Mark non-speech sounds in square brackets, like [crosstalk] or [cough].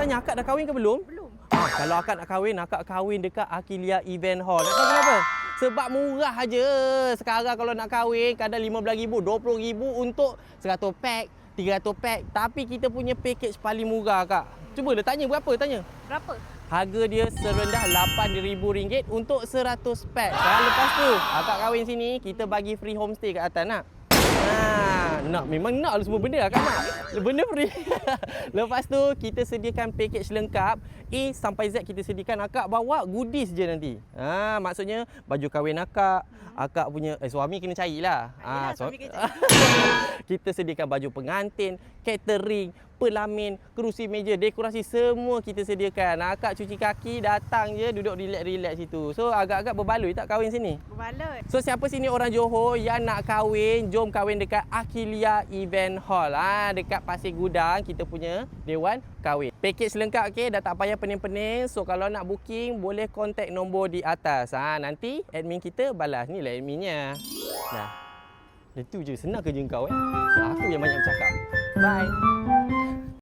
tanya akak dah kahwin ke belum? Belum. Ah, kalau akak nak kahwin, akak kahwin dekat Akilia Event Hall. Tak tahu kenapa? Sebab murah aja. Sekarang kalau nak kahwin, kadang RM15,000, RM20,000 untuk 100 pack, 300 pack. Tapi kita punya package paling murah, Kak. Cuba dia tanya berapa, tanya. Berapa? Harga dia serendah RM8,000 untuk 100 pack. Kan? Lepas tu, akak kahwin sini, kita bagi free homestay kat atas nak. Ha, nak memang nak lah semua benda akak nak. Benda free. [laughs] Lepas tu kita sediakan package lengkap A sampai Z kita sediakan akak bawa goodies je nanti. Ha, maksudnya baju kahwin akak, akak punya eh, suami kena carilah. Yelah, so- suami [laughs] kita sediakan baju pengantin, catering, pelamin, kerusi meja, dekorasi semua kita sediakan. Akak cuci kaki, datang je duduk relax-relax situ. So agak-agak berbaloi tak kahwin sini? Berbalut. So siapa sini orang Johor yang nak kahwin, jom kahwin dekat Akilia Event Hall. Ah ha, dekat Pasir Gudang kita punya dewan kahwin. Pakej lengkap okey, dah tak payah pening-pening. So kalau nak booking boleh contact nombor di atas. Ah ha, nanti admin kita balas. Ni lah adminnya. Dah. Itu je senang kerja kau eh. Aku yang banyak bercakap. Bye.